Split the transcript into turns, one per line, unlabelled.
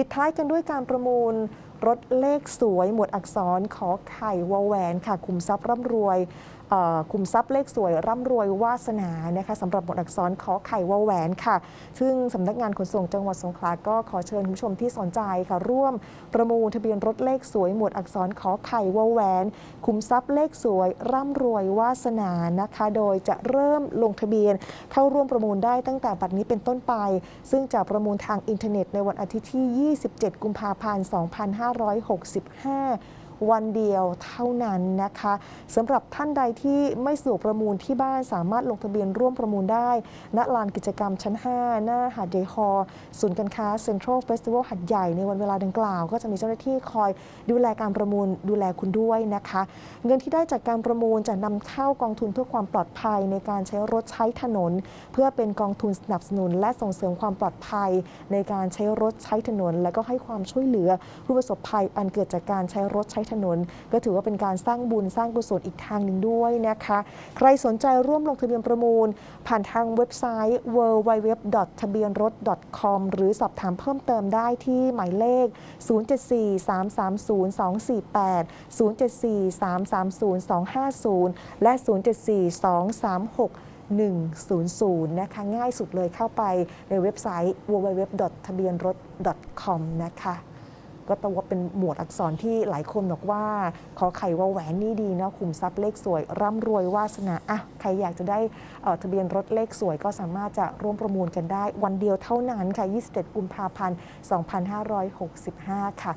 ปิดท้ายกันด้วยการประมูล รถเลขสวย หมวดอักษรขอไข่วอแหวนค่ะคุมทรัพย์ร่ำรวยคุมทรัพย์เลขสวยร่ำรวยวาสนานะคะสำหรับหมวดอักษรขอไข่วอแหวนค่ะ ซึ่งสำนักงานขนส่งจังหวัดสงขลาก็ขอเชิญคุณผู้ชมที่สนใจค่ะ ร่วมประมูลทะเบียนรถเลขสวยหมวดอักษรขอไข่วอแหวนคุมทรัพย์เลขสวย ร่ำรวยวาสนานะคะ โดยจะเริ่มลงทะเบียนเข้าร่วมประมูลได้ตั้งแต่บัดนี้เป็นต้นไป ซึ่งจะประมูลทางอินเทอร์เน็ตในวันอาทิตย์ที่ 27 กุมภาพันธ์ 2 5 2565 วันเดียวเท่านั้นนะคะสำหรับท่านใดที่ไม่สะดวกประมูลที่บ้านสามารถลงทะเบียนร่วมประมูลได้ ณลานกิจกรรมชั้น 5 หน้าหาดเดฮอลล์ศูนย์การค้าเซ็นทรัลเฟสติวัลหัดใหญ่ในวันเวลาดังกล่าว ก็จะมีเจ้าหน้าที่คอยดูแลการประมูลดูแลคุณด้วยนะคะ เงินที่ได้จากการประมูลจะนำเข้ากองทุนเพื่อความปลอดภัยในการใช้รถใช้ถนน เพื่อเป็นกองทุนสนับสนุน และส่งเสริมความปลอดภัย ในการใช้รถใช้ถนน และก็ให้ความช่วยเหลือผู้ประสบภัยอันเกิดจากการใช้รถใช้ถนน ก็ถือว่าเป็นการสร้างบุญสร้างกุศลอีกทางหนึ่งด้วยนะคะ ใครสนใจร่วมลงทะเบียนประมูล ผ่านทางเว็บไซต์ www. ทะเบียนรถ .com หรือสอบถามเพิ่มเติมได้ที่หมายเลข 074-330-248 074-330-250 และ 074-236-100 นะคะ ง่ายสุดเลยเข้าไปในเว็บไซต์ www. ทะเบียนรถ .com นะคะ ก็ตัว่าเป็นหมวดอักษรที่หลายคนบอกว่า ขอไข่ว่าแหวนนี่ดีเนาะขุมทรัพย์เลขสวย ร่ำรวยวาสนาอะใครอยากจะได้เอ่อทะเบียนรถเลขสวย ก็สามารถจะร่วมประมูลกันได้ วันเดียวเท่านั้นค่ะ 27 กุมภาพันธ์ 2565 ค่ะ